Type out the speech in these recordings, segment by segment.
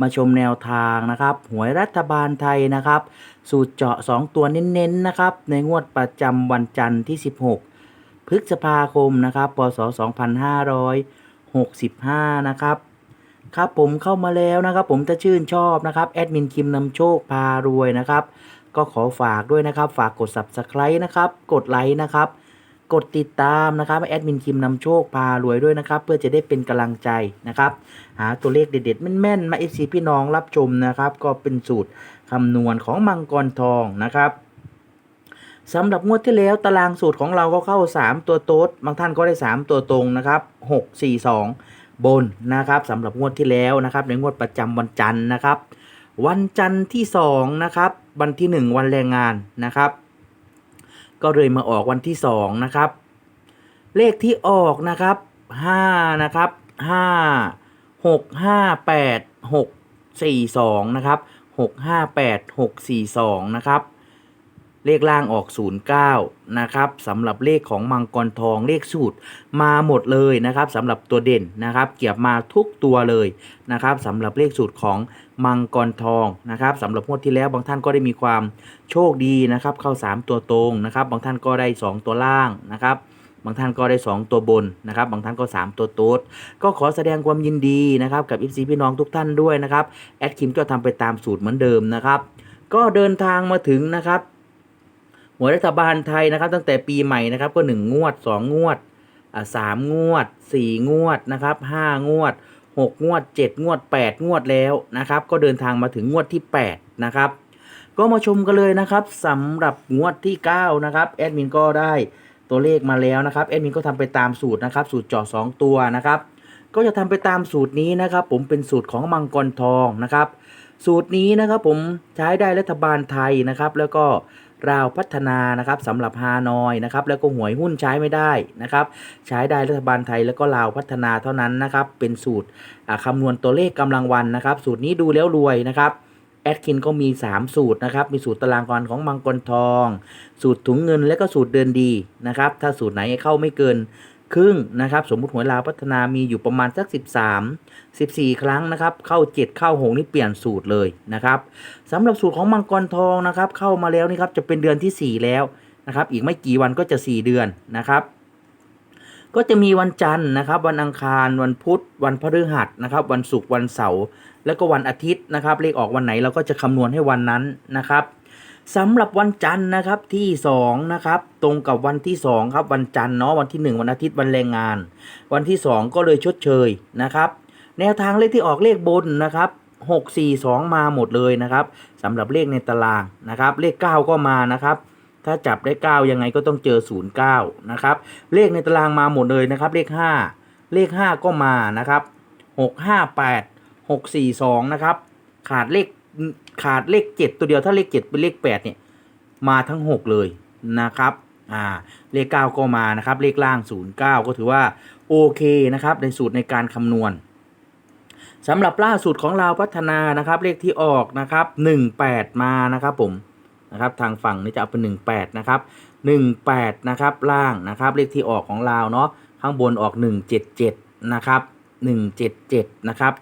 มาชมแนวทางนะครับหวยรัฐบาลไทยนะครับ สูตรเจาะ 2 ตัวเน้นๆนะครับ ในงวดประจำวันจันทร์ที่ 16 พฤษภาคมนะครับพศ 2565 นะครับครับผมเข้ามาแล้วนะครับ ผมจะชื่นชอบนะครับแอดมินคิมนำโชคพารวยนะครับ ก็ขอฝากด้วยนะครับ ฝากกด subscribe นะครับ กดไลค์นะครับ กดติดตามนะครับแอดมินคิมนำโชคพารวยด้วยนะครับ เพื่อจะได้เป็นกำลังใจนะครับ หาตัวเลขเด็ดๆแม่นๆมาเอซีพี่น้องรับชมนะครับ ก็เป็นสูตรคำนวณของมังกรทองนะครับสำหรับงวดที่แล้วตารางสูตรของเราก็เข้า 3 ตัวโต๊ดบางท่านก็ได้ 3 ตัวตรงนะครับ 6 4 2 บนนะครับสำหรับงวดที่แล้วนะครับ ในงวดประจำวันจันทร์นะครับ วันจันทร์ที่2นะครับวันที่ 1 วันแรงงานนะครับ ก็เลยมาออกวันที่2นะครับ เลขที่ออกนะครับ5นะครับ5 6 5 8 6 4 2นะครับ6 5 8 6 4 2นะครับ เลขล่างออก 09 นะครับสำหรับเลขของมังกรทองเลขสูตรมาหมดเลยนะครับสำหรับตัวเด่นนะครับ เกี่ยวมาทุกตัวเลยนะครับสำหรับเลขสูตรของมังกรทองนะครับสำหรับงวดที่แล้วบางท่านก็ได้มีความโชคดีนะครับเข้า 3 ตัวตรงนะครับ บางท่านก็ได้ 2 ตัวล่างนะครับบางท่านก็ได้ 2 ตัวบนนะครับ บางท่านก็ 3 ตัวโต๊ดก็ขอแสดงความยินดีนะครับกับ FC พี่น้องทุกท่านด้วยนะครับแอดคิมก็ทำไปตามสูตรเหมือนเดิมนะครับ ก็เดินทางมาถึงนะครับ วยรัฐบาลไทยนะครับ ตั้งแต่ปีใหม่นะครับก็ 1 งวด 2 งวดอ่าสามงวด 4 งวดนะครับ5งวด 6 งวด 7 งวด 8 งวดแล้วนะครับ ก็เดินทางมาถึงงวดที่ 8 นะครับ ก็มาชมกันเลยนะครับสำหรับงวดที่ 9 นะครับแอดมินก็ได้ตัวเลขมาแล้วนะครับแอดมินก็ทำไปตามสูตรนะครับ สูตรเจาะ2ตัวนะครับ ก็จะทำไปตามสูตรนี้นะครับ ผมเป็นสูตรของมังกรทองนะครับ สูตรนี้นะครับผมใช้ได้รัฐบาลไทยนะครับ แล้วก็ ราวพัฒนานะครับสำหรับฮานอยนะครับแล้วก็หวยหุ้นใช้ไม่ได้นะครับ ใช้ได้รัฐบาลไทยแล้วก็ลาวพัฒนาเท่านั้นนะครับ เป็นสูตรอ่าคำนวณตัวเลขกำลังวันนะครับ สูตรนี้ดูแล้วรวยนะครับแอดคินก็มี 3 สูตรนะครับ มีสูตรตารางวันของมังกรทอง สูตรถุงเงินและก็สูตรเดินดีนะครับ ถ้าสูตรไหนเข้าไม่เกิน ครึ่งนะครับสมมุติหวยลาวพัฒนามีอยู่ประมาณสัก 13 14 ครั้งนะครับเข้า 7 เข้า6นี่เปลี่ยนสูตรเลยนะครับสำหรับสูตรของมังกรทองนะครับเข้ามาแล้วนี่ครับจะเป็นเดือนทีสี่ 4 แล้วนะครับอีกไม่กี่วันก็จะ 4 เดือนนะครับก็จะมีวันจันทร์นะครับ วันอังคารวันพุธ วันพฤหัสนะครับ วันศุกร์วันเสาร์แล้วก็วันอาทิตย์นะครับเลขออกวันไหนเราก็จะคำนวณให้วันนั้นนะครับ สำหรับวันจันทร์นะครับที่2นะครับตรงกับวันที่2ครับวันจันทร์เนาะวันที่ 1 วันอาทิตย์วันแรงงาน วันที่ 2 ก็เลยชดเชยนะครับ แนวทางเลขที่ออกเลขบนนะครับ6 4 2 มาหมดเลยนะครับสำหรับเลขในตารางนะครับ เลข 9 ก็มานะครับ ถ้าจับได้ 9 ยังไงก็ต้องเจอ 09นะครับเลขในตารางมาหมดเลยนะครับ เลข 5 เลข 5 ก็มานะครับ 6 5 8 6 4 2นะครับขาดเลข ขาดเลข7ตัวเดียวถ้าเลข7เป็นเลข8เนี่ยมาทั้ง6เลยนะครับอ่าเลข9ก็มานะครับ เลขล่าง09ก็ถือว่าโอเคนะครับ ในสูตรในการคำนวณสำหรับล่าสุดของเราพัฒนานะครับ เลขที่ออกนะครับ18มานะครับผมนะครับทางฝั่งนี้จะเอาเป็น18นะครับ18นะครับล่างนะครับ เลขที่ออกของเราเนาะข้างบนออก177นะครับ177นะครับ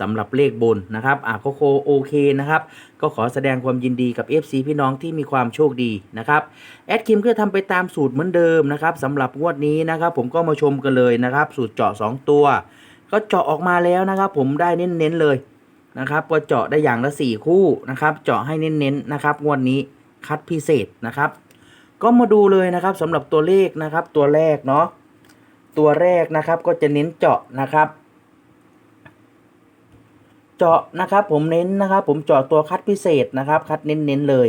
สำหรับเลขบนนะครับอะก็โคโอเคนะครับ ก็ขอแสดงความยินดีกับ FC พี่น้องที่มีความโชคดีนะครับแอดคิมก็ทำไปตามสูตรเหมือนเดิมนะครับสำหรับงวดนี้นะครับ ผมก็มาชมกันเลยนะครับ สูตรเจาะ 2 ตัว ก็เจาะออกมาแล้วนะครับ ผมได้เน้นๆเลยนะครับก็เจาะได้อย่างละ 4 คู่นะครับ เจาะให้เน้นๆนะครับงวดนี้คัดพิเศษนะครับ ก็มาดูเลยนะครับสำหรับตัวเลขนะครับ ตัวแรกเนาะตัวแรกนะครับก็จะเน้นเจาะนะครับ เจาะนะครับผมเน้นนะครับผมเจาะตัวคัดพิเศษนะครับ คัดเน้นๆเลย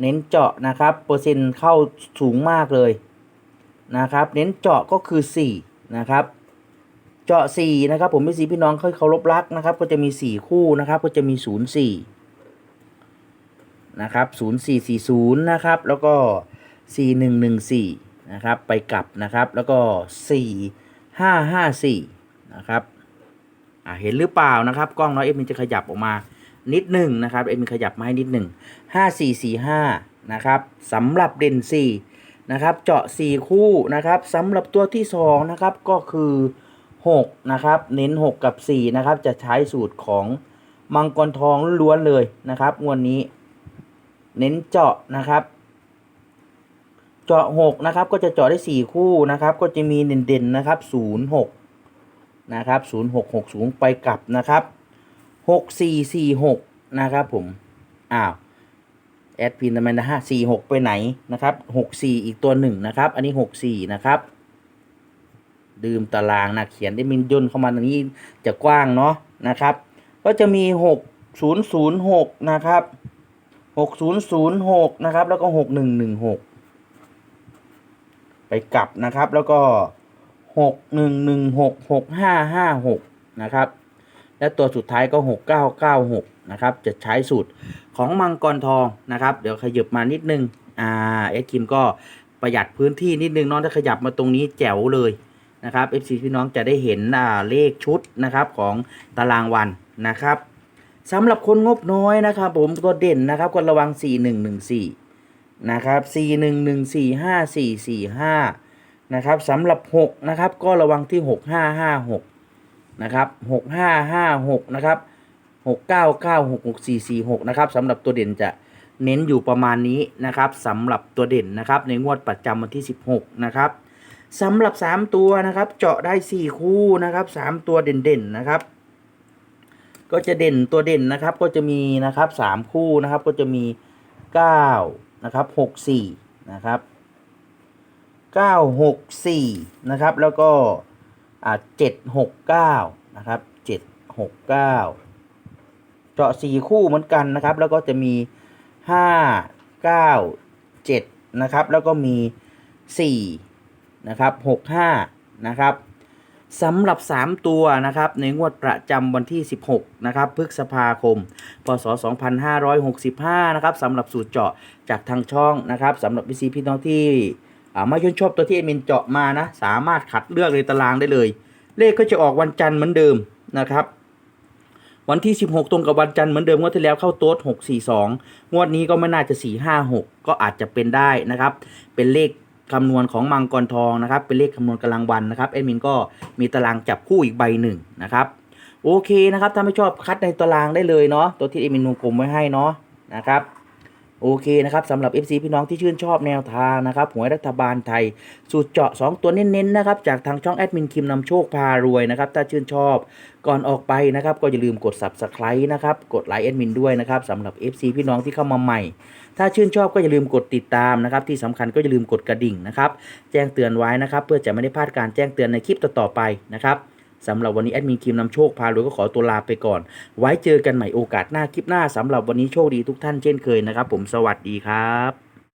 เน้นเจาะนะครับเปอร์เซ็นต์เข้าสูงมากเลยนะครับ เน้นเจาะก็คือ 4 นะครับ เจาะ 4 นะครับ ผมไม่สีพี่น้องเคยเคารพรักนะครับ ก็จะมี 4 คู่นะครับ ก็จะมี 0 4 นะครับ 0440 นะครับ แล้วก็ 4114 นะครับ ไปกลับนะครับ แล้วก็ 4554 นะครับ อ่าเห็นหรือเปล่านะครับ กล้องน้อยเอ็มมินจะขยับออกมานิดหนึ่งนะครับเอ็มมินขยับมาให้นิดหนึ่ง5445นะครับสำหรับเด่น4นะครับเจาะ4คู่นะครับสำหรับตัวที่2นะครับก็คือ6นะครับเน้น6กับ4นะครับจะใช้สูตรของมังกรทองล้วนเลยนะครับงวดนนี้ เน้นเจาะนะครับเจาะ6นะครับก็จะเจาะได้4คู่นะครับก็จะมีเด่นๆนะครับ06น นะครับ0660ไปกลับนะครับ6446นะครับผม อ้าวแอดพินทำไมนะฮะ46ไปไหนนะครับ64อีกตัวหนึ่งนะครับ อันนี้64นะครับ ดื่มตารางนะเขียนได้มินย่นเข้ามาตรงนี้จะกว้างเนาะนะครับ ก็จะมี6006นะครับ6006นะครับ แล้วก็6116ไปกลับนะครับแล้วก็ 6116 6556นะครับ และตัวสุดท้ายก็6996นะครับ จะใช้สูตรของมังกรทองนะครับ เดี๋ยวขยับมานิดนึง อ่าเอ็กคิมก็ประหยัดพื้นที่นิดนึงน้องถ้าขยับมาตรงนี้แจ๋วเลยนะครับ FC พี่น้องจะได้เห็นอ่าเลขชุดนะครับของตารางวันนะครับสำหรับคนงบน้อยนะครับ ผมตัวเด่นนะครับก็ระวัง 4114 นะครับ 41145445 นะครับสำหรับ 6 นะครับ ก็ระวังที่ 6556 นะครับ 6556 นะครับ 69966446 นะครับสำหรับตัวเด่นจะเน้นอยู่ประมาณนี้นะครับสำหรับตัวเด่นนะครับ ในงวดประจำวันที่ 16 นะครับสำหรับ 3 ตัวนะครับ เจาะได้ 4 คู่นะครับ 3 ตัวเด่นๆนะครับ ก็จะเด่นตัวเด่นนะครับ ก็จะมีนะครับ 3 คู่นะครับ ก็จะมี 9 นะครับ 64 นะครับ 964 นะครับ แล้วก็อ่า769นะครับ769เจาะ4คู่เหมือนกันนะครับ แล้วก็จะมี5 9 7นะครับ แล้วก็มี4นะครับ65นะครับสำหรับ 3 ตัวนะครับ ในงวดประจำวันที่ 16 นะครับ พฤษภาคม พศ 2565 นะครับสำหรับสูตรเจาะจากทางช่องนะครับสำหรับพี่ซีพี่น้องที่ ไม่ชื่นชอบตัวที่เอมินเจาะมานะ สามารถขัดเลือกในตารางได้เลย เลขก็จะออกวันจันทร์เหมือนเดิมนะครับวันที่ 16 ตรงกับวันจันทร์เหมือนเดิมงวดที่แล้วเข้าโต๊ด642 งวดนี้ก็ไม่น่าจะ 456 ก็อาจจะเป็นได้นะครับ เป็นเลขคำนวณของมังกรทองนะครับ เป็นเลขคำนวณกำลังวันนะครับแอดมินก็มีตารางจับคู่อีกใบหนึ่งนะครับ โอเคนะครับ ถ้าไม่ชอบคัดในตารางได้เลยเนาะ ตัวที่แอดมินวงกลมไว้ให้เนาะนะครับ โอเคนะครับสำหรับ FC พี่น้องที่ชื่นชอบแนวทางนะครับหวยรัฐบาลไทย สูตรเจาะ 2 ตัวเน้นๆนะครับจากทางช่องแอดมินคิมนำโชคพารวยนะครับถ้าชื่นชอบก่อนออกไปนะครับก็อย่าลืมกด Subscribe นะครับกดไลค์แอดมินด้วยนะครับสำหรับ FC พี่น้องที่เข้ามาใหม่ ถ้าชื่นชอบก็อย่าลืมกดติดตามนะครับที่สำคัญก็อย่าลืมกดกระดิ่งนะครับแจ้งเตือนไว้นะครับเพื่อจะไม่ได้พลาดการแจ้งเตือนในคลิปต่อๆไปนะครับ สำหรับวันนี้แอดมินคิมนำโชคพารวยก็ขอตัวลาไปก่อน ไว้เจอกันใหม่โอกาสหน้าคลิปหน้าสำหรับวันนี้โชคดีทุกท่านเช่นเคยนะครับ ผมสวัสดีครับ